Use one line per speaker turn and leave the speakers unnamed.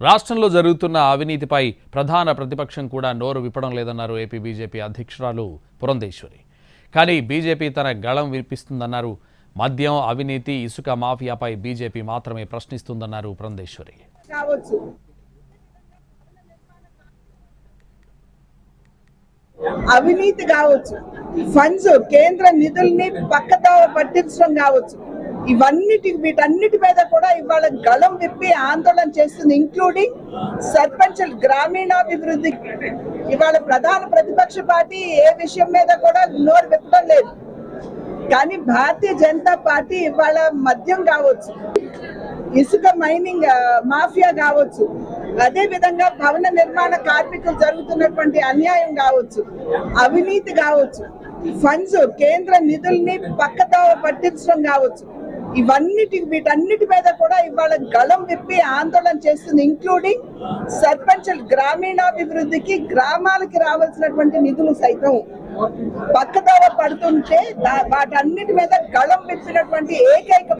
రాష్ట్రంలో జరుగుతున్న అవినీతిపై ప్రధాన ప్రతిపక్షం కూడా నోరు విప్పడం లేదన్నారు ఏపీ బీజేపీ అధ్యక్షురాలు పురంధేశ్వరి. కానీ బీజేపీ తన గళం వినిపిస్తుందన్నారు మద్యం అవినీతి ఇసుక మాఫియాపై బీజేపీ మాత్రమే ప్రశ్నిస్తుందన్నారు పురంధేశ్వరి.
కావచ్చు. అవినీతి కావచ్చు. ఫండ్స్ కేంద్ర నిధుల్ని పక్కతో పట్టించడం కావచ్చు. ఇవన్నిటి వీటన్నిటి మీద కూడా ఇవాళ గళం విప్పి ఆందోళన చేస్తుంది ఇంక్లూడింగ్ సర్పంచ్ గ్రామీణాభివృద్ధి. ఇవాళ ప్రధాన ప్రతిపక్ష పార్టీ ఏ విషయం మీద కూడా నోరు విప్పడం లేదు. కానీ భారతీయ జనతా పార్టీ ఇవాళ మద్యం కావచ్చు ఇసుక మైనింగ్ మాఫియా కావచ్చు అదే విధంగా భవన నిర్మాణ కార్మికులు జరుగుతున్నటువంటి అన్యాయం కావచ్చు అవినీతి కావచ్చు ఫండ్స్ కేంద్ర నిధుల్ని పక్కతో పట్టించడం కావచ్చు. ఇవన్నిటి వీటన్నిటి మీద కూడా ఇవాళ గళం విప్పి ఆందోళన చేస్తుంది ఇంక్లూడింగ్ సర్పంచ్ గ్రామీణాభివృద్ధికి గ్రామాలకి రావాల్సినటువంటి నిధులు సైతం పక్కదోవ పడుతుంటే వాటన్నిటి మీద గళం విప్పినటువంటి ఏకైక